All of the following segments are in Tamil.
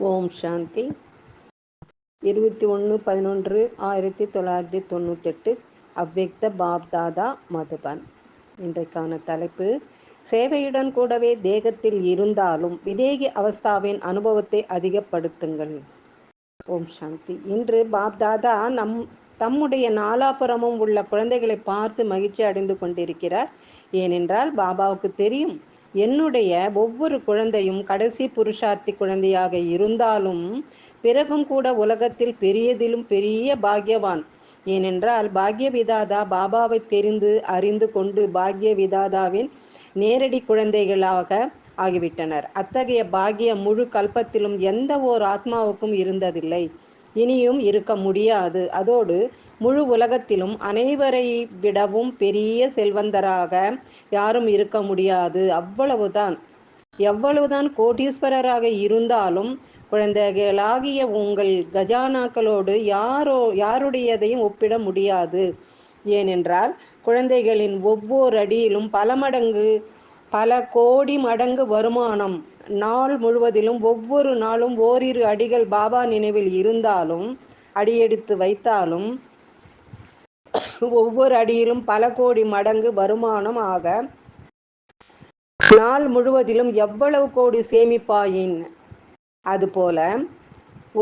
ஓம் சாந்தி. இருபத்தி ஒன்று பதினொன்று ஆயிரத்தி தொள்ளாயிரத்தி தொண்ணூத்தெட்டு. அவ்வக்த பாப்தாதா மதுபன். இன்றைக்கான தலைப்பு சேவையுடன் கூடவே தேகத்தில் இருந்தாலும் விதேகி அவஸ்தாவின் அனுபவத்தை அதிகப்படுத்துங்கள். ஓம் சாந்தி. இன்று பாப்தாதா நம் தம்முடைய நாலாபுறமும் உள்ள குழந்தைகளை பார்த்து மகிழ்ச்சி அடைந்து கொண்டிருக்கிறார். ஏனென்றால் பாபாவுக்கு தெரியும் என்னுடைய ஒவ்வொரு குழந்தையும் கடைசி புருஷார்த்தி குழந்தையாக இருந்தாலும் பிறகும் கூட உலகத்தில் பெரியதிலும் பெரிய பாக்யவான். ஏனென்றால் பாக்ய விதாதா பாபாவை தெரிந்து அறிந்து கொண்டு பாக்ய விதாதாவின் நேரடி குழந்தைகளாக ஆகிவிட்டனர். அத்தகைய பாகிய முழு கல்பத்திலும் எந்த ஓர் ஆத்மாவுக்கும் இருந்ததில்லை. இனியும் இருக்க முடியாது. அதோடு முழு உலகத்திலும் அனைவரை விடவும் பெரிய செல்வந்தராக யாரும் இருக்க முடியாது. அவ்வளவுதான். எவ்வளவுதான் கோடீஸ்வரராக இருந்தாலும் குழந்தைகளாகிய உங்கள் கஜானாக்களோடு யாரோ யாருடையதையும் ஒப்பிட முடியாது. ஏனென்றால் குழந்தைகளின் ஒவ்வொரு அடியிலும் பல மடங்கு பல கோடி மடங்கு வருமானம். நாள் முழுவதிலும் ஒவ்வொரு நாளும் ஓரிரு அடிகள் பாபா நினைவில் இருந்தாலும் அடியெடுத்து வைத்தாலும் ஒவ்வொரு அடியிலும் பல கோடி மடங்கு வருமானம் ஆக நாள் முழுவதிலும் எவ்வளவு கோடி சேமிப்பாயின்? அதுபோல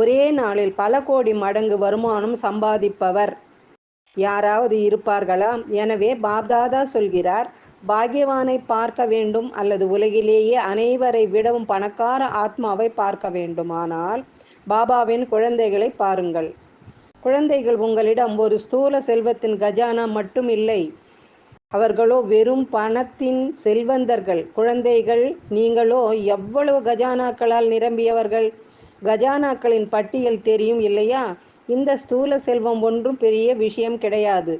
ஒரே நாளில் பல கோடி மடங்கு வருமானம் சம்பாதிப்பவர் யாராவது இருப்பார்களா? எனவே பாப்தாதா சொல்கிறார் பாக்யவானை பார்க்க வேண்டும் அல்லது உலகிலேயே அனைவரை விடவும் பணக்கார ஆத்மாவை பார்க்க வேண்டுமானால் பாபாவின் குழந்தைகளை பாருங்கள். குழந்தைகள் உங்களிடம் ஒரு ஸ்தூல செல்வத்தின் கஜானா மட்டும் இல்லை. அவர்களோ வெறும் பணத்தின் செல்வந்தர்கள். குழந்தைகள் நீங்களோ எவ்வளவு கஜானாக்களால் நிரம்பியவர்கள்? கஜானாக்களின் பட்டியல் தெரியும் இல்லையா? இந்த ஸ்தூல செல்வம் ஒன்றும் பெரிய விஷயம் கிடையாது.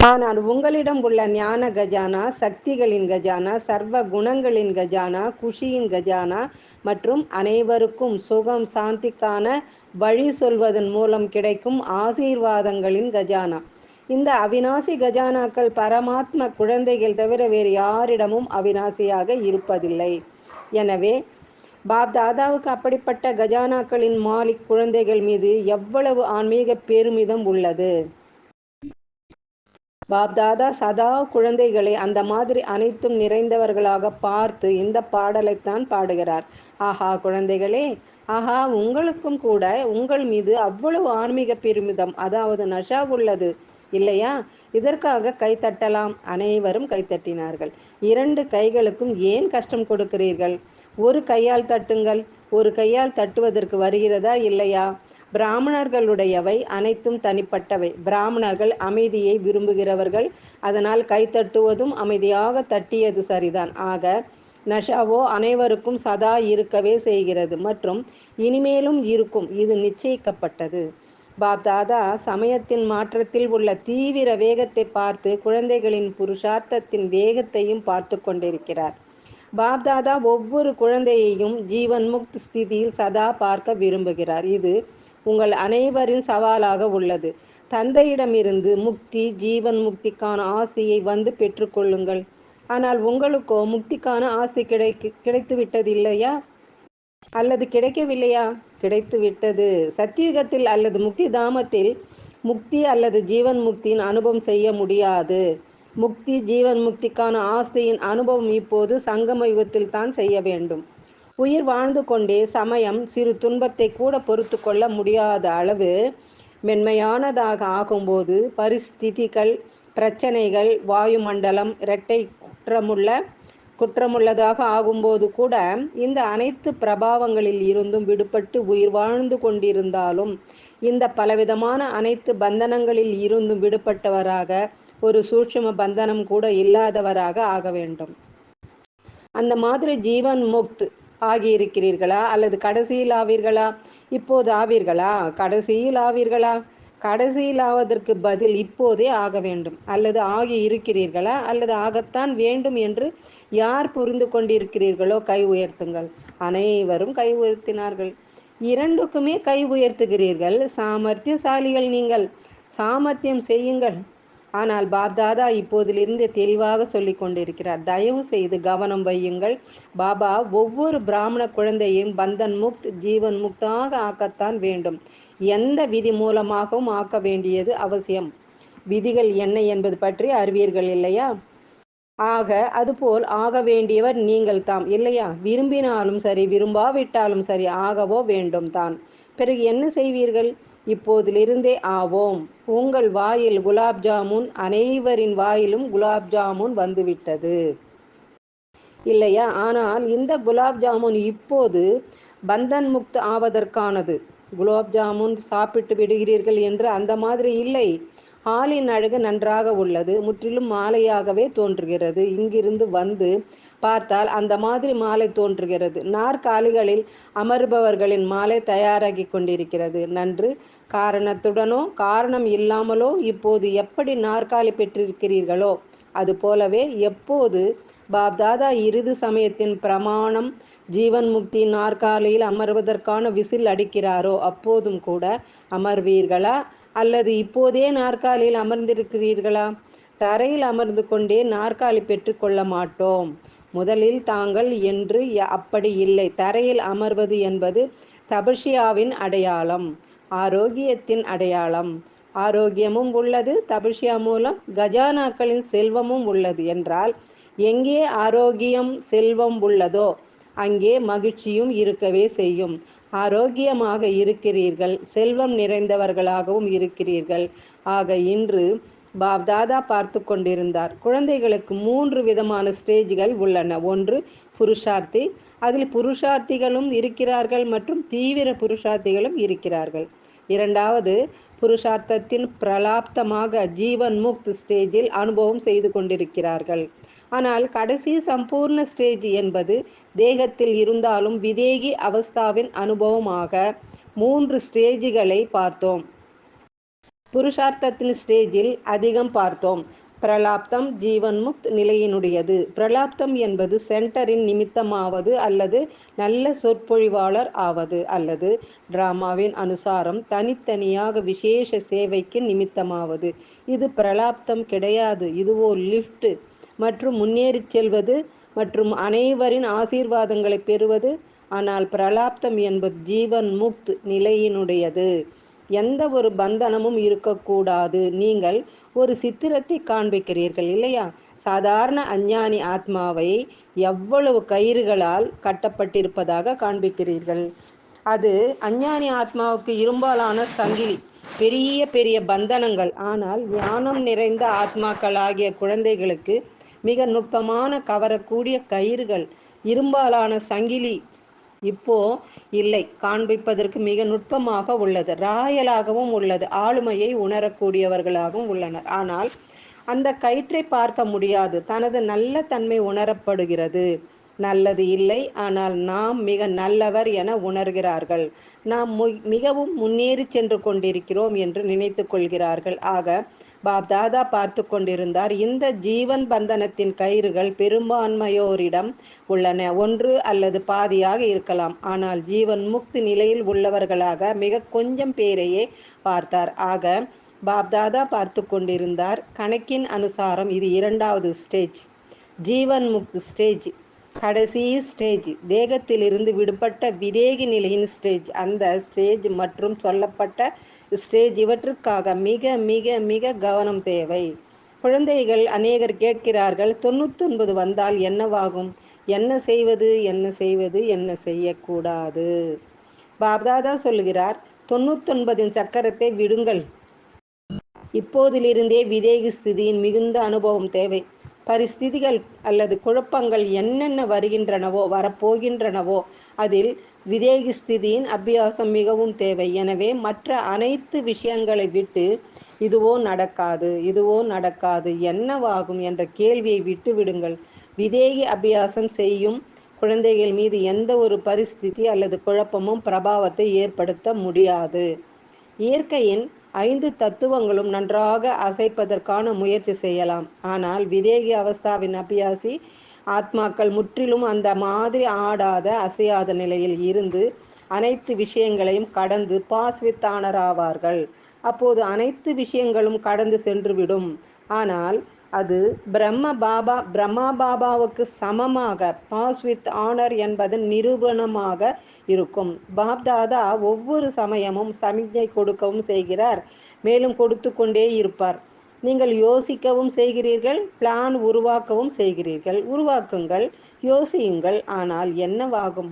ஆனால் உங்களிடம் உள்ள ஞான கஜானா சக்திகளின் கஜானா சர்வ குணங்களின் கஜானா குஷியின் கஜானா மற்றும் அனைவருக்கும் சுகம் சாந்திக்கான வழி சொல்வதன் மூலம் கிடைக்கும் ஆசீர்வாதங்களின் கஜானா. இந்த அவினாசி கஜானாக்கள் பரமாத்ம குழந்தைகள் தவிர வேறு யாரிடமும் அவினாசியாக இருப்பதில்லை. எனவே பாப் தாதாவுக்கு அப்படிப்பட்ட கஜானாக்களின் மாலிக் குழந்தைகள் மீது எவ்வளவு ஆன்மீக பெருமிதம் உள்ளது? பாப்தாதா சதா குழந்தைகளை அந்த மாதிரி அனைத்தும் நிறைந்தவர்களாக பார்த்து இந்த பாடலைத்தான் பாடுகிறார். ஆஹா குழந்தைகளே ஆஹா உங்களுக்கும் கூட உங்கள் மீது அவ்வளவு ஆன்மீக பெருமிதம் அதாவது நஷா உள்ளது இல்லையா? இதற்காக கைத்தட்டலாம் அனைவரும் கைத்தட்டினார்கள் இரண்டு கைகளுக்கும் ஏன் கஷ்டம் கொடுக்கிறீர்கள்? ஒரு கையால் தட்டுங்கள். ஒரு கையால் தட்டுவதற்கு வருகிறதா இல்லையா? பிராமணர்களுடையவை அனைத்தும் தனிப்பட்டவை. பிராமணர்கள் அமைதியை விரும்புகிறவர்கள் அதனால் கைத்தட்டுவதும் அமைதியாக தட்டியது சரிதான். ஆக நஷாவோ அனைவருக்கும் சதா இருக்கவே செய்கிறது. மற்றும் இனிமேலும் இருக்கும். இது நிச்சயிக்கப்பட்டது. பாப்தாதா சமயத்தின் மாற்றத்தில் உள்ள தீவிர வேகத்தை பார்த்து குழந்தைகளின் புருஷார்த்தத்தின் வேகத்தையும் பார்த்து கொண்டிருக்கிறார். பாப்தாதா ஒவ்வொரு குழந்தையையும் ஜீவன் முக்த் ஸ்திதியில் சதா பார்க்க விரும்புகிறார். இது உங்கள் அனைவரின் சவாலாக உள்ளது. தந்தையிடமிருந்து முக்தி ஜீவன் முக்திக்கான ஆசையை வந்து பெற்றுக்கொள்ளுங்கள் ஆனால் உங்களுக்கோ முக்திக்கான ஆசை கிடைக்கு கிடைத்து விட்டதில்லையா அல்லது கிடைக்கவில்லையா? கிடைத்து விட்டது சத்தியுகத்தில் அல்லது முக்தி தாமத்தில் முக்தி அல்லது ஜீவன் முக்தியின் அனுபவம் செய்ய முடியாது. முக்தி ஜீவன் முக்திக்கான ஆஸ்தியின் அனுபவம் இப்போது சங்கம யுகத்தில் தான் செய்ய வேண்டும். உயிர் வாழ்ந்து கொண்டே சமயம் சிறு துன்பத்தை கூட பொறுத்து கொள்ள முடியாத அளவு மென்மையானதாக ஆகும்போது பரிஸ்திதிகள் பிரச்சனைகள் வாயுமண்டலம் இரட்டை குற்றமுள்ள குற்றமுள்ளதாக ஆகும்போது கூட இந்த அனைத்து பிரபாவங்களில் இருந்தும் விடுபட்டு உயிர் வாழ்ந்து கொண்டிருந்தாலும் இந்த பலவிதமான அனைத்து பந்தனங்களில் இருந்தும் விடுபட்டவராக ஒரு சூட்சும பந்தனம் கூட இல்லாதவராக ஆக வேண்டும். அந்த மாதிரி ஜீவன் முக்த் ஆகியிருக்கிறீர்களா? அல்லது கடைசியில் ஆவீர்களா? இப்போது ஆவீர்களா? கடைசியில் ஆவீர்களா? கடைசியில் ஆவதற்கு பதில் இப்போதே ஆக வேண்டும். அல்லது ஆகி இருக்கிறீர்களா? அல்லது ஆகத்தான் வேண்டும் என்று யார் புரிந்து கொண்டிருக்கிறீர்களோ? கை உயர்த்துங்கள். அனைவரும் கை உயர்த்தினார்கள். இரண்டுக்குமே கை உயர்த்துகிறீர்கள். சாமர்த்தியசாலிகள் நீங்கள். சாமர்த்தியம் செய்யுங்கள். ஆனால் பாப்தாதா இப்போதிலிருந்து தெளிவாக சொல்லி கொண்டிருக்கிறார் தயவு செய்து கவனம் வையுங்கள். பாபா ஒவ்வொரு பிராமண குழந்தையும் பந்தன் முக்த் ஜீவன் முக்தாக ஆக்கத்தான் வேண்டும். எந்த விதி மூலமாகவும் ஆக்க வேண்டியது அவசியம். விதிகள் என்ன என்பது பற்றி அறிவீர்கள் இல்லையா? ஆக அதுபோல் ஆக வேண்டியவர் நீங்கள் தாம் இல்லையா? விரும்பினாலும் சரி விரும்பாவிட்டாலும் சரி ஆகவோ வேண்டும் தான். பிறகு என்ன செய்வீர்கள்? இப்போதிலிருந்தே ஆவோம். உங்கள் வாயில் குலாப் ஜாமுன் அனைவரின் வாயிலும் குலாப் ஜாமுன் வந்துவிட்டது. இல்லையா? ஆனால் இந்த குலாப் ஜாமுன் இப்போது பந்தன் முக்து ஆவதற்கானது. குலாப் ஜாமுன் சாப்பிட்டு விடுகிறீர்கள் என்று அந்த மாதிரி இல்லை. ஹாலின் அழகு நன்றாக உள்ளது. முற்றிலும் மாலையாகவே தோன்றுகிறது. இங்கிருந்து வந்து பார்த்தால் அந்த மாதிரி மாலை தோன்றுகிறது. நாற்காலிகளில் அமர்பவர்களின் மாலை தயாராகி கொண்டிருக்கிறது. நன்று காரணத்துடனோ காரணம் இல்லாமலோ இப்போது எப்படி நாற்காலி பெற்றிருக்கிறீர்களோ அது போலவே எப்போது பாப்தாதா இறுதி சமயத்தின் பிரமாணம் ஜீவன் முக்தி நாற்காலியில் அமர்வதற்கான விசில் அடிக்கிறாரோ அப்போதும் கூட அமர்வீர்களா? அல்லது இப்போதே நாற்காலியில் அமர்ந்திருக்கிறீர்களா? தரையில் அமர்ந்து கொண்டே நாற்காலி பெற்றுக்கொள்ள மாட்டோம். முதலில் தாங்கள் என்று அப்படி இல்லை. தரையில் அமர்வது என்பது தபஷியாவின் அடையாளம் ஆரோக்கியத்தின் அடையாளம். ஆரோக்கியமும் உள்ளது தபஷியா மூலம் கஜானாக்களின் செல்வமும் உள்ளது என்றால் எங்கே ஆரோக்கியம் செல்வம் உள்ளதோ அங்கே மகிழ்ச்சியும் இருக்கவே செய்யும். ஆரோக்கியமாக இருக்கிறீர்கள் செல்வம் நிறைந்தவர்களாகவும் இருக்கிறீர்கள். ஆக இன்று பாப் தாதா பார்த்து கொண்டிருந்தார். குழந்தைகளுக்கு மூன்று விதமான ஸ்டேஜ்கள் உள்ளன. ஒன்று புருஷார்த்தி. அதில் புருஷார்த்திகளும் இருக்கிறார்கள் மற்றும் தீவிர புருஷார்த்திகளும் இருக்கிறார்கள். இரண்டாவது புருஷார்த்தத்தின் பிரலாப்தமாக ஜீவன் முக்த் ஸ்டேஜில் அனுபவம் செய்து கொண்டிருக்கிறார்கள். ஆனால் கடைசி சம்பூர்ண ஸ்டேஜ் என்பது தேகத்தில் இருந்தாலும் விதேகி அவஸ்தாவின் அனுபவமாக மூன்று ஸ்டேஜ்களை பார்த்தோம். புருஷார்த்தத்தின் ஸ்டேஜில் அதிகம் பார்த்தோம். பிரலாப்தம் ஜீவன் முக்த் நிலையினுடையது. பிரலாப்தம் என்பது சென்டரின் நிமித்தமாவது அல்லது நல்ல சொற்பொழிவாளர் ஆவது அல்லது டிராமாவின் அனுசாரம் தனித்தனியாக விசேஷ சேவைக்கு நிமித்தமாவது. இது பிரலாப்தம் கிடையாது. இது ஓர் லிஃப்ட் மற்றும் முன்னேறிச் செல்வது மற்றும் அனைவரின் ஆசீர்வாதங்களை பெறுவது. ஆனால் பிரலாப்தம் என்பது ஜீவன் முக்த் நிலையினுடையது. எந்த ஒரு பந்தனமும் இருக்கக்கூடாது. நீங்கள் ஒரு சித்திரத்தை காண்பிக்கிறீர்கள் இல்லையா? சாதாரண அஞ்ஞானி ஆத்மாவை எவ்வளவு கயிறுகளால் கட்டப்பட்டிருப்பதாக காண்பிக்கிறீர்கள். அது அஞ்ஞானி ஆத்மாவுக்கு இரும்பாலான சங்கிலி பெரிய பெரிய பந்தனங்கள். ஆனால் ஞானம் நிறைந்த ஆத்மாக்களாகிய குழந்தைகளுக்கு மிக நுட்பமான கவரக்கூடிய கயிறுகள். இரும்பாலான சங்கிலி இப்போ இல்லை. காண்பிப்பதற்கு மிக நுட்பமாக உள்ளது. ராயலாகவும் உள்ளது. ஆளுமையை உணரக்கூடியவர்களாகவும் உள்ளனர். ஆனால் அந்த கயிற்றை பார்க்க முடியாது. தனது நல்ல தன்மை உணரப்படுகிறது. நல்லது இல்லை. ஆனால் நாம் மிக நல்லவர் என உணர்கிறார்கள். நாம் மிகவும் முன்னேறி சென்று கொண்டிருக்கிறோம் என்று நினைத்து கொள்கிறார்கள். ஆக தாதா பார்த்து கொண்டிருந்தார். இந்த ஜீவன் பந்தனத்தின் கயிறுகள் பெரும்பான்மையோரிடம் உள்ளன. ஒன்று அல்லது பாதியாக இருக்கலாம். ஆனால் ஜீவன் முக்தி நிலையில் உள்ளவர்களாக மிக கொஞ்சம் பேரையே பார்த்தார். ஆக பாப் தாதா பார்த்து கொண்டிருந்தார். கணக்கின் அனுசாரம் இது இரண்டாவது ஸ்டேஜ். ஜீவன் முக்த் ஸ்டேஜ். கடைசி ஸ்டேஜ். தேகத்திலிருந்து விடுபட்ட விதேகி நிலையின் ஸ்டேஜ். அந்த ஸ்டேஜ் மற்றும் சொல்லப்பட்ட ஸ்டேஜ் இவற்றுக்காக மிக மிக மிக கவனம் தேவை. குழந்தைகள் அநேகர் கேட்கிறார்கள் தொண்ணூத்தொன்பது வந்தால் என்னவாகும்? என்ன செய்வது? என்ன செய்வது? என்ன செய்யக்கூடாது? பாப்தாதா சொல்லுகிறார் தொண்ணூத்தொன்பதின் சக்கரத்தை விடுங்கள். இப்போதிலிருந்தே விதேகி ஸ்திதியின் மிகுந்த அனுபவம் தேவை. பரிஸ்திதிகள் அல்லது குழப்பங்கள் என்னென்ன வருகின்றனவோ வரப்போகின்றனவோ அதில் விதேகி ஸ்திதியின் அபியாசம் மிகவும் தேவை. எனவே மற்ற அனைத்து விஷயங்களை விட்டு இதுவோ நடக்காது இதுவோ நடக்காது என்னவாகும் என்ற கேள்வியை விட்டு விடுங்கள். விதேகி அபியாசம் செய்யும் குழந்தைகள் மீது எந்த ஒரு பரிஸ்திதி அல்லது குழப்பமும் பிரபாவத்தை ஏற்படுத்த முடியாது. இயற்கையின் ஐந்து தத்துவங்களும் நன்றாக அசைப்பதற்கான முயற்சி செய்யலாம். ஆனால் விதேகி அவஸ்தாவின் அபியாசி ஆத்மாக்கள் முற்றிலும் அந்த மாதிரி ஆடாத அசையாத நிலையில் இருந்து அனைத்து விஷயங்களையும் கடந்து பாஸ்வித்தானராவார்கள். அப்போது அனைத்து விஷயங்களும் கடந்து சென்றுவிடும். ஆனால் அது பிரம்ம பாபா பிரம்மா பாபாவுக்கு சமமாக பாஸ் வித் ஆனர் என்பது நிரூபணமாக இருக்கும். பாப்தாதா ஒவ்வொரு சமயமும் சமிக்ஞை கொடுக்கவும் செய்கிறார் மேலும் கொடுத்து கொண்டே இருப்பார். நீங்கள் யோசிக்கவும் செய்கிறீர்கள் பிளான் உருவாக்கவும் செய்கிறீர்கள். உருவாக்குங்கள் யோசியுங்கள் ஆனால் என்னவாகும்?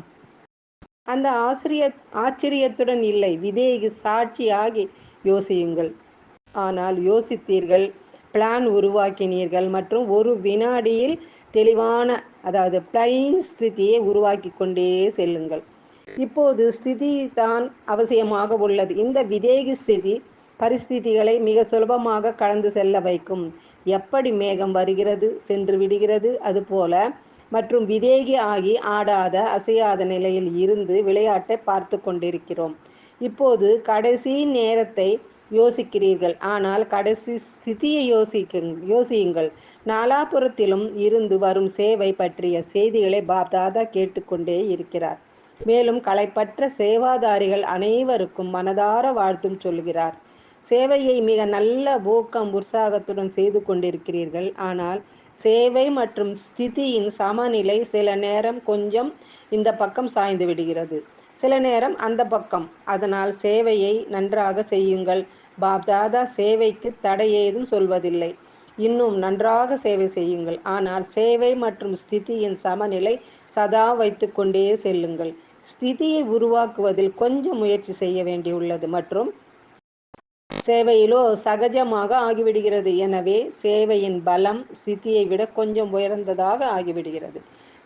அந்த ஆசிரிய ஆச்சரியத்துடன் இல்லை விதேகி சாட்சியாகி யோசியுங்கள். ஆனால் யோசித்தீர்கள் பிளான் உருவாக்கினீர்கள் மற்றும் ஒரு வினாடியில் தெளிவான அதாவது பிளைன் ஸ்திதியை உருவாக்கி கொண்டே செல்லுங்கள். இப்போது ஸ்திதி தான் அவசியமாக உள்ளது. இந்த விதேகி ஸ்திதி பரிஸ்திதிகளை மிக சுலபமாக கடந்து செல்ல வைக்கும். எப்படி மேகம் வருகிறது சென்று விடுகிறது அதுபோல மற்றும் விதேகி ஆகி ஆடாத அசையாத நிலையில் இருந்து விளையாட்டை பார்த்து கொண்டிருக்கிறோம். இப்போது கடைசி நேரத்தை யோசிக்கிறீர்கள். ஆனால் கடைசி ஸ்திதியை யோசிக்க யோசியுங்கள். நாலாபுரத்திலும் இருந்து வரும் சேவை பற்றிய செய்திகளை பாப்தாதா கேட்டுக்கொண்டே இருக்கிறார். மேலும் களைப்பற்ற சேவாதாரிகள் அனைவருக்கும் மனதார வாழ்த்தும் சொல்கிறார். சேவையை மிக நல்ல ஊக்கம் உற்சாகத்துடன் செய்து கொண்டிருக்கிறீர்கள். ஆனால் சேவை மற்றும் ஸ்திதியின் சமநிலை சில நேரம் கொஞ்சம் இந்த பக்கம் சாய்ந்து விடுகிறது. சில நேரம் அந்த பக்கம். அதனால் சேவையை நன்றாக செய்யுங்கள். பாப்தாதா சேவைக்கு தடை ஏதும் சொல்வதில்லை. இன்னும் நன்றாக சேவை செய்யுங்கள். ஆனால் சேவை மற்றும் ஸ்திதியின் சமநிலை சதா வைத்துக்கொண்டே செல்லுங்கள். ஸ்திதியை உருவாக்குவதில் கொஞ்சம் முயற்சி செய்ய வேண்டியுள்ளது மற்றும் சேவையிலோ சகஜமாக ஆகிவிடுகிறது. எனவே சேவையின் பலம் ஸ்திதியை விட கொஞ்சம் உயர்ந்ததாக ஆகிவிடுகிறது.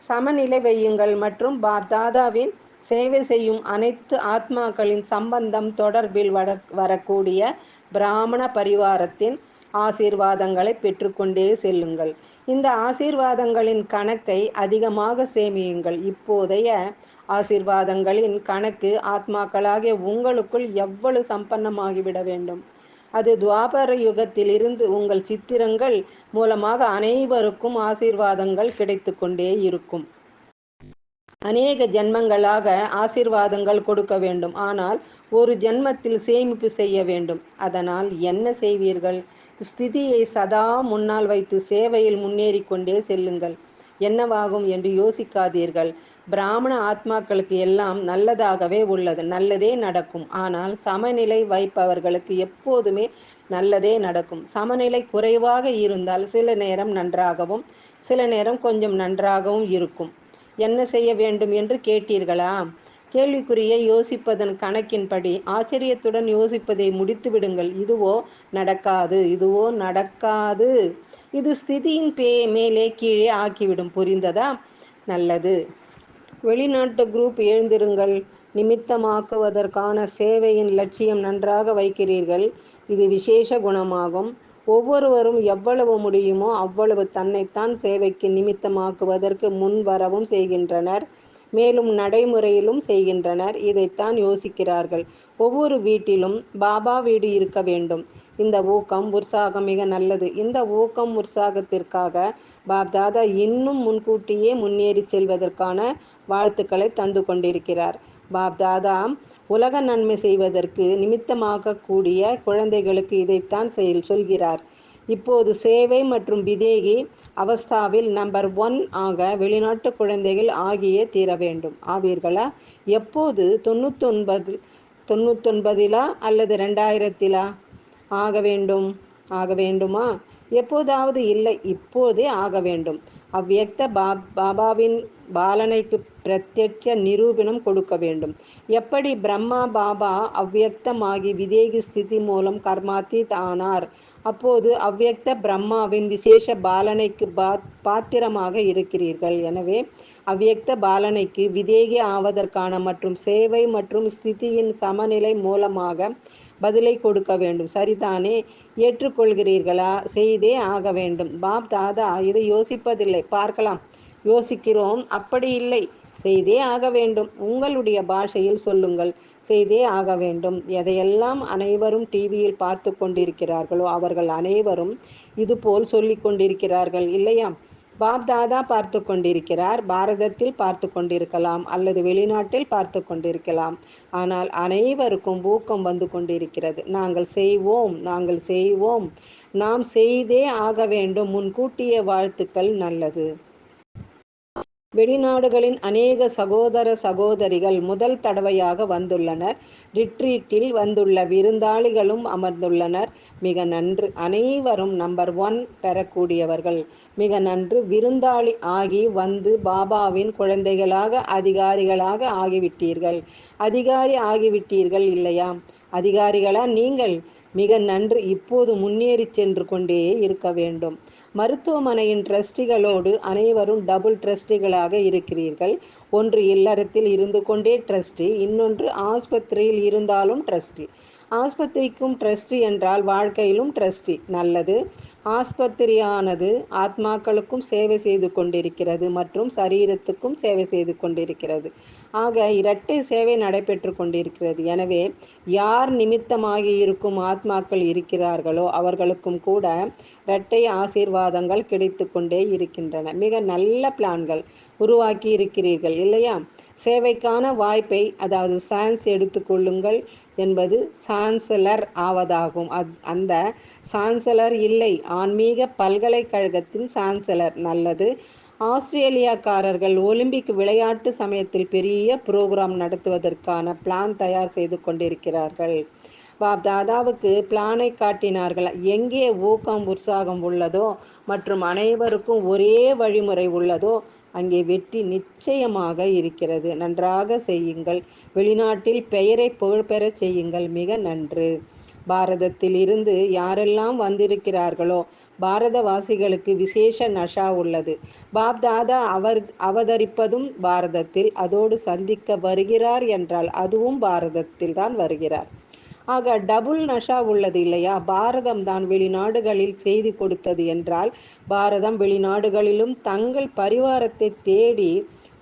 சமநிலை வையுங்கள். மற்றும் பாப் தாதாவின் சேவை செய்யும் அனைத்து ஆத்மாக்களின் சம்பந்தம் தொடர்பில் வர வரக்கூடிய பிராமண பரிவாரத்தின் ஆசீர்வாதங்களை பெற்றுக்கொண்டே செல்லுங்கள். இந்த ஆசீர்வாதங்களின் கணக்கை அதிகமாக சேமியுங்கள். இப்போதைய ஆசீர்வாதங்களின் கணக்கு ஆத்மாக்களாகிய உங்களுக்குள் எவ்வளவு சம்பன்னமாகிவிட வேண்டும்? அது துவாபர யுகத்திலிருந்து உங்கள் சித்திரங்கள் மூலமாக அனைவருக்கும் ஆசீர்வாதங்கள் கிடைத்து கொண்டே இருக்கும். அநேக ஜென்மங்களாக ஆசீர்வாதங்கள் கொடுக்க வேண்டும். ஆனால் ஒரு ஜென்மத்தில் சேமிப்பு செய்ய வேண்டும். அதனால் என்ன செய்வீர்கள்? ஸ்திதியை சதா முன்னால் வைத்து சேவையில் முன்னேறி கொண்டே செல்லுங்கள். என்னவாகும் என்று யோசிக்காதீர்கள். பிராமண ஆத்மாக்களுக்கு எல்லாம் நல்லதாகவே உள்ளது. நல்லதே நடக்கும். ஆனால் சமநிலை வைப்பவர்களுக்கு எப்போதுமே நல்லதே நடக்கும். சமநிலை குறைவாக இருந்தால் சில நேரம் நன்றாகவும் சில நேரம் கொஞ்சம் நன்றாகவும் இருக்கும். என்ன செய்ய வேண்டும் என்று கேட்டீர்களா? கேள்விக்குறியை யோசிப்பதன் கணக்கின்படி ஆச்சரியத்துடன் யோசிப்பதை முடித்து விடுங்கள். இதுவோ நடக்காது இதுவோ நடக்காது. இது ஸ்திதியின் பே மேலே கீழே ஆக்கிவிடும். புரிந்ததா? நல்லது. வெளிநாட்டு குரூப் எழுந்திருங்கள். நிமித்தமாக்குவதற்கான சேவையின் லட்சியம் நன்றாக வைக்கிறீர்கள். இது விசேஷ குணமாகும். ஒவ்வொருவரும் எவ்வளவு முடியுமோ அவ்வளவு தன்னைத்தான் சேவைக்கு நிமித்தமாக்குவதற்கு முன் வரவும் செய்கின்றனர். மேலும் நடைமுறையிலும் செய்கின்றனர். இதைத்தான் யோசிக்கிறார்கள். ஒவ்வொரு வீட்டிலும் பாபா வீடு இருக்க வேண்டும். இந்த ஊக்கம் உற்சாகம் மிக நல்லது. இந்த ஊக்கம் உற்சாகத்திற்காக பாப்தாதா இன்னும் முன்கூட்டியே முன்னேறி செல்வதற்கான வாழ்த்துக்களை தந்து கொண்டிருக்கிறார். பாப்தாதா உலக நன்மை செய்வதற்கு நிமித்தமாக கூடிய குழந்தைகளுக்கு இதைத்தான் செயல் சொல்கிறார். இப்போது சேவை மற்றும் விதேகி அவஸ்தாவில் நம்பர் ஒன் ஆக வெளிநாட்டு குழந்தைகள் ஆகியே தீர வேண்டும். ஆவீர்களா? எப்போது? தொண்ணூத்தொன்பது தொண்ணூத்தொன்பதிலா அல்லது ரெண்டாயிரத்திலா? ஆக வேண்டும். ஆக வேண்டுமா? எப்போதாவது இல்லை இப்போதே ஆக வேண்டும். அவ்வியக்த பாப் பாபாவின் பாலனைக்கு பிரத்யட்ச நிரூபணம் கொடுக்க வேண்டும். எப்படி பிரம்மா பாபா அவ்வியக்தமாகி விதேகி ஸ்திதி மூலம் கர்மாத்தீத் ஆனார்? அப்போது அவ்வியக்த பிரம்மாவின் விசேஷ பாலனைக்கு பா பாத்திரமாக இருக்கிறீர்கள். எனவே அவ்வியக்த பாலனைக்கு விதேகி ஆவதற்கான மற்றும் சேவை மற்றும் ஸ்திதியின் சமநிலை மூலமாக பதிலை கொடுக்க வேண்டும். சரிதானே? ஏற்றுக்கொள்கிறீர்களா? செய்தே ஆக வேண்டும். பாப் தாதா இதை யோசிப்பதில்லை. பார்க்கலாம். யோசிக்கிறோம். அப்படி இல்லை. செய்தே ஆக வேண்டும். உங்களுடைய பாஷையில் சொல்லுங்கள். செய்தே ஆக வேண்டும். எதையெல்லாம் அனைவரும் டிவியில் பார்த்து கொண்டிருக்கிறார்களோ அவர்கள் அனைவரும் இதுபோல் சொல்லி கொண்டிருக்கிறார்கள். இல்லையா? பாப்தாதா பார்த்து கொண்டிருக்கிறார். பாரதத்தில் பார்த்து கொண்டிருக்கலாம். அல்லது வெளிநாட்டில் பார்த்து கொண்டிருக்கலாம். ஆனால் அனைவருக்கும் ஊக்கம் வந்து கொண்டிருக்கிறது. நாங்கள் செய்வோம். நாங்கள் செய்வோம். நாம் செய்தே ஆக வேண்டும். முன்கூட்டிய வாழ்த்துக்கள். நல்லது. வெளிநாடுகளின் அநேக சகோதர சகோதரிகள் முதல் தடவையாக வந்துள்ளனர். ரிட்ரீட்டில் வந்துள்ள விருந்தாளிகளும் அமர்ந்துள்ளனர். மிக நன்று அனைவரும் நம்பர் ஒன் பெறக்கூடியவர்கள். மிக நன்று விருந்தாளி ஆகி வந்து பாபாவின் குழந்தைகளாக அதிகாரிகளாக ஆகிவிட்டீர்கள். அதிகாரி ஆகிவிட்டீர்கள் இல்லையா? அதிகாரிகளா நீங்கள்? மிக நன்று இப்போது முன்னேறி சென்று கொண்டே இருக்க வேண்டும். மருத்துவமனையின் ட்ரஸ்டிகளோடு அனைவரும் டபுள் ட்ரஸ்டிகளாக இருக்கிறீர்கள். ஒன்று இல்லறத்தில் இருந்து கொண்டே ட்ரஸ்டி இன்னொன்று ஆஸ்பத்திரியில் இருந்தாலும் ட்ரஸ்டி. ஆஸ்பத்திரிக்கும் ட்ரஸ்டி என்றால் வாழ்க்கையிலும் ட்ரஸ்டி. நல்லது. ஆஸ்பத்திரியானது ஆத்மாக்களுக்கும் சேவை செய்து கொண்டிருக்கிறது மற்றும் சரீரத்துக்கும் சேவை செய்து கொண்டிருக்கிறது. ஆக இரட்டை சேவை நடைபெற்று கொண்டிருக்கிறது. எனவே யார் நிமித்தமாகி இருக்கும் ஆத்மாக்கள் இருக்கிறார்களோ அவர்களுக்கும் கூட இரட்டை ஆசீர்வாதங்கள் கிடைத்து கொண்டே இருக்கின்றன. மிக நல்ல பிளான்கள் உருவாக்கி இருக்கிறீர்கள் இல்லையா? சேவைக்கான வாய்ப்பை அதாவது சான்ஸ் எடுத்துக்கொள்ளுங்கள் என்பது சான்சலர் ஆவதாகும். அந்த சான்சலர் இல்லை. ஆன்மீக பல்கலைக்கழகத்தின் சான்சலர். நல்லது. ஆஸ்திரேலியாக்காரர்கள் ஒலிம்பிக் விளையாட்டு சமயத்தில் பெரிய புரோகிராம் நடத்துவதற்கான பிளான் தயார் செய்து கொண்டிருக்கிறார்கள். பாப் தாதாவுக்கு பிளானை காட்டினார்கள். எங்கே ஊக்கம் உற்சாகம் உள்ளதோ மற்றும் அனைவருக்கும் ஒரே வழிமுறை உள்ளதோ அங்கே வெற்றி நிச்சயமாக இருக்கிறது. நன்றாக செய்யுங்கள். வெளிநாட்டில் பெயரை புகழ்பெறச் செய்யுங்கள். மிக நன்று. பாரதத்தில் இருந்து யாரெல்லாம் வந்திருக்கிறார்களோ பாரதவாசிகளுக்கு விசேஷ நஷா உள்ளது. பாப்தாதா அவர் அவதரிப்பதும் பாரதத்தில் அதோடு சந்திக்க வருகிறார் என்றால் அதுவும் பாரதத்தில் தான் வருகிறார். ஆக டபுள் நஷா உள்ளது இல்லையா? பாரதம் தான் வெளிநாடுகளில் செய்தி கொடுத்தது என்றால் பாரதம் வெளிநாடுகளிலும் தங்கள் பரிவாரத்தை தேடி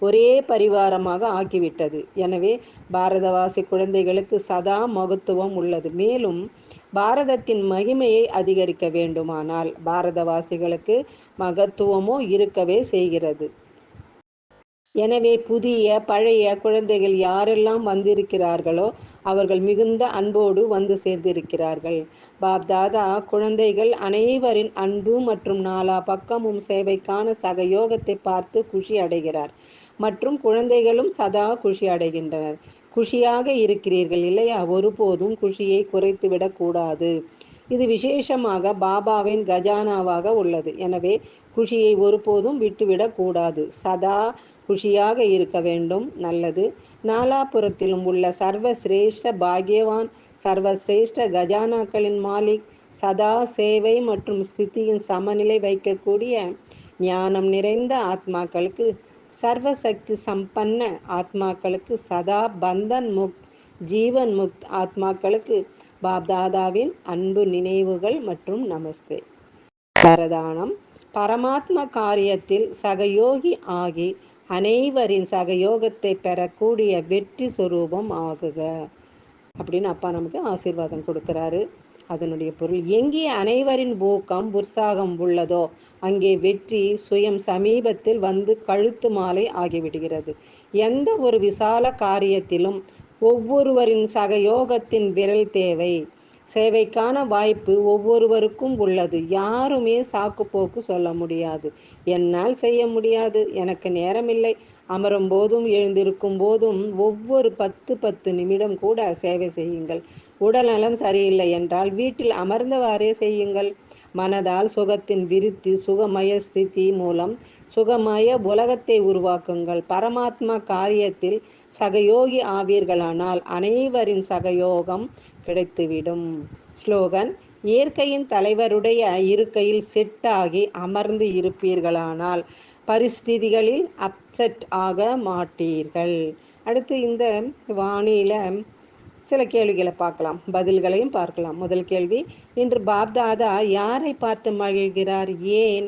ஒரே பரிவாரமாக ஆக்கிவிட்டது எனவே பாரதவாசி குழந்தைகளுக்கு சதா மகத்துவம் உள்ளது. மேலும் பாரதத்தின் மகிமையை அதிகரிக்க வேண்டுமானால் பாரதவாசிகளுக்கு மகத்துவமோ இருக்கவே செய்கிறது. எனவே புதிய பழைய குழந்தைகள் யாரெல்லாம் வந்திருக்கிறார்களோ அவர்கள் மிகுந்த அன்போடு வந்து சேர்ந்திருக்கிறார்கள். பாப் தாதா குழந்தைகள் அனைவரின் அன்பு மற்றும் நாலா பக்கமும் சேவைக்கான சகயோகத்தை பார்த்து குஷி அடைகிறார். மற்றும் குழந்தைகளும் சதா குஷி அடைகின்றனர். குஷியாக இருக்கிறீர்கள் இல்லையா? ஒருபோதும் குஷியை குறைத்துவிடக் கூடாது இது விசேஷமாக பாபாவின் கஜானாவாக உள்ளது. எனவே குஷியை ஒருபோதும் விட்டுவிடக் கூடாது சதா குஷியாக இருக்க வேண்டும் நல்லது. நாலாபுரத்திலும் உள்ள சர்வசிரேஷ்ட பாக்யவான் சர்வசிரேஷ்ட கஜானாக்களின் மாலிக் சதா சேவை மற்றும் ஸ்திதியின் சமநிலை வைக்கக்கூடிய ஞானம் நிறைந்த ஆத்மாக்களுக்கு சர்வசக்தி சம்பன்ன ஆத்மாக்களுக்கு சதா பந்தன் முக்த் ஜீவன் முக்த் ஆத்மாக்களுக்கு பாப்தாதாவின் அன்பு நினைவுகள் மற்றும் நமஸ்தே. பரதானம் பரமாத்ம காரியத்தில் சகயோகி ஆகி அனைவரின் சகயோகத்தை பெறக்கூடிய வெற்றி சுரூபம் ஆகுக. அப்படின்னு அப்பா நமக்கு ஆசீர்வாதம் கொடுக்குறாரு. அதனுடைய பொருள் எங்கே அனைவரின் ஊக்கம் உற்சாகம் உள்ளதோ அங்கே வெற்றி சுயம் சமீபத்தில் வந்து கழுத்து மாலை ஆகிவிடுகிறது. எந்த ஒரு விசால காரியத்திலும் ஒவ்வொருவரின் சகயோகத்தின் விரல் தேவை. சேவைக்கான வாய்ப்பு ஒவ்வொருவருக்கும் உள்ளது. யாருமே சாக்கு போக்கு சொல்ல முடியாது. என்னால் செய்ய முடியாது. எனக்கு நேரமில்லை. அமரும் போதும் எழுந்திருக்கும் போதும் ஒவ்வொரு பத்து பத்து நிமிடம் கூட சேவை செய்யுங்கள். உடல்நலம் சரியில்லை என்றால் வீட்டில் அமர்ந்தவாறே செய்யுங்கள். மனதால் சுகத்தின் விருத்தி சுகமய ஸ்திதி மூலம் சுகமய உலகத்தை உருவாக்குங்கள். பரமாத்மா காரியத்தில் சகயோகி ஆவீர்களானால் அனைவரின் சகயோகம் கிடைத்துவிடும். ஸ்லோகன் இயற்கையின் தலைவருடைய இருக்கையில் செட்டாகி அமர்ந்து இருப்பீர்களானால் பரிஸ்திதிகளில் அப்செட் ஆக மாட்டீர்கள். அடுத்து இந்த வானில சில கேள்விகளை பார்க்கலாம். பதில்களையும் பார்க்கலாம். முதல் கேள்வி இன்று பாப்தாதா யாரை பார்த்து மகிழ்கிறார்? ஏன்?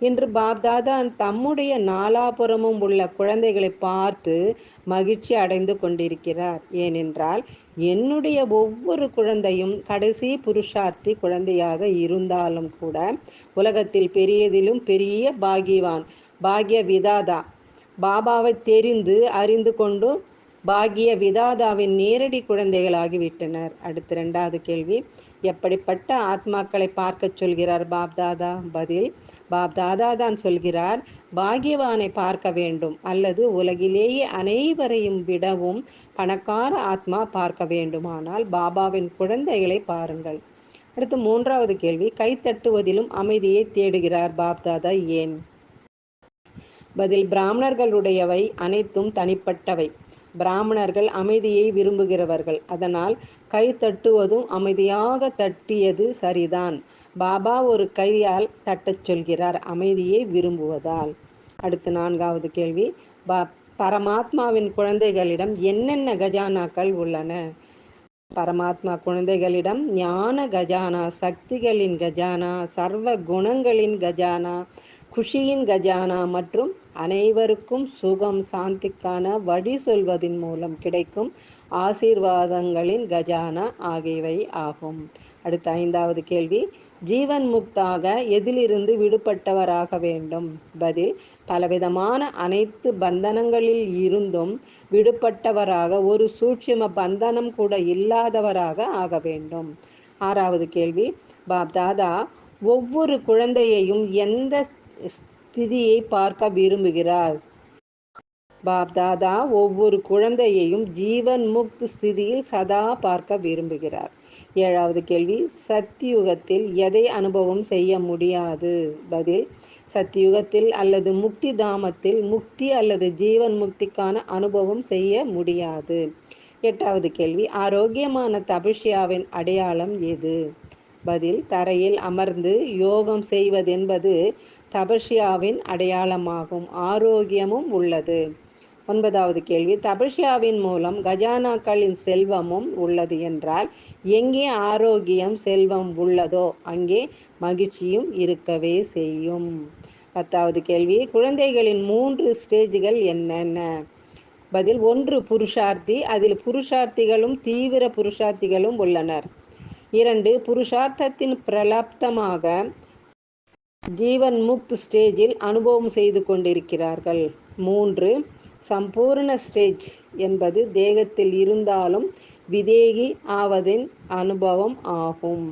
இன்று பாப்தாதா தம்முடைய நாலாபுறமும் உள்ள குழந்தைகளை பார்த்து மகிழ்ச்சி அடைந்து கொண்டிருக்கிறார். ஏனென்றால் என்னுடைய ஒவ்வொரு குழந்தையும் கடைசி புருஷார்த்தி குழந்தையாக இருந்தாலும் கூட உலகத்தில் பெரியதிலும் பெரிய பாகியவான் பாகிய விதாதா பாபாவை தெரிந்து அறிந்து கொண்டு பாகிய விதாதாவின் நேரடி குழந்தைகளாகிவிட்டனர். அடுத்த ரெண்டாவது கேள்வி. எப்படிப்பட்ட ஆத்மாக்களை பார்க்க சொல்கிறார் பாப்தாதா? பதில் பாப்தாதா தான் சொல்கிறார் பாகியவானை பார்க்க வேண்டும். அல்லது உலகிலேயே அனைவரையும் விடவும் பணக்கார ஆத்மா பார்க்க வேண்டுமானால் பாபாவின் குழந்தைகளை பாருங்கள். அடுத்து மூன்றாவது கேள்வி கைத்தட்டுவதிலும் அமைதியை தேடுகிறார் பாப்தாதா ஏன்? பதில் பிராமணர்களுடையவை அனைத்தும் தனிப்பட்டவை. பிராமணர்கள் அமைதியை விரும்புகிறவர்கள். அதனால் கை தட்டுவதும் அமைதியாக தட்டியது சரிதான். பாபா ஒரு கையால் தட்டச் சொல்கிறார் அமைதியை விரும்புவதால். அடுத்து நான்காவது கேள்வி. ப பரமாத்மாவின் குழந்தைகளிடம் என்னென்ன கஜானாக்கள் உள்ளன? பரமாத்மா குழந்தைகளிடம் ஞான கஜானா சக்திகளின் கஜானா சர்வ குணங்களின் கஜானா குஷியின் கஜானா மற்றும் அனைவருக்கும் சுகம் சாந்திக்கான வழி சொல்வதன் மூலம் கிடைக்கும் ஆசீர்வாதங்களின் கஜானா ஆகியவை ஆகும். அடுத்த ஐந்தாவது கேள்வி. ஜீவன் முக்தாக எதிலிருந்து விடுபட்டவராக வேண்டும். பதில் பலவிதமான அனைத்து பந்தனங்களில் இருந்தும் விடுபட்டவராக ஒரு சூட்சும பந்தனம் கூட இல்லாதவராக ஆக வேண்டும். ஆறாவது கேள்வி பாப் தாதா ஒவ்வொரு குழந்தையையும் எந்த ஸ்திதியை பார்க்க விரும்புகிறார்? பாப் தாதா ஒவ்வொரு குழந்தையையும் ஜீவன் முக்த் ஸ்திதியில் சதா பார்க்க விரும்புகிறார். ஏழாவது கேள்வி சத்தியுகத்தில் எதை அனுபவம் செய்ய முடியாது? பதில் சத்தியுகத்தில் அல்லது முக்தி தாமத்தில் முக்தி அல்லது ஜீவன் முக்திக்கான அனுபவம் செய்ய முடியாது. எட்டாவது கேள்வி ஆரோக்கியமான தபிஷ்யாவின் அடையாளம் எது? பதில் தரையில் அமர்ந்து யோகம் செய்வதென்பது தபஷ்யாவின் அடையாளமாகும். ஆரோக்கியமும் உள்ளது. ஒன்பதாவது கேள்வி. தபஷ்யாவின் மூலம் கஜானாக்களின் செல்வமும் உள்ளது என்றால் எங்கே ஆரோக்கியம் செல்வம் உள்ளதோ அங்கே மகிழ்ச்சியும் இருக்கவே செய்யும். பத்தாவது கேள்வி. குழந்தைகளின் மூன்று ஸ்டேஜ்கள் என்னென்ன? பதில் ஒன்று புருஷார்த்தி அதில் புருஷார்த்திகளும் தீவிர புருஷார்த்திகளும் உள்ளனர். இரண்டு புருஷார்த்தத்தின் பிரலப்தமாக ஜீவன் முக்த் ஸ்டேஜில் அனுபவம் செய்து கொண்டிருக்கிறார்கள். மூன்று சம்பூர்ண ஸ்டேஜ் என்பது தேகத்தில் இருந்தாலும் விதேகி ஆவதின் அனுபவம் ஆகும்.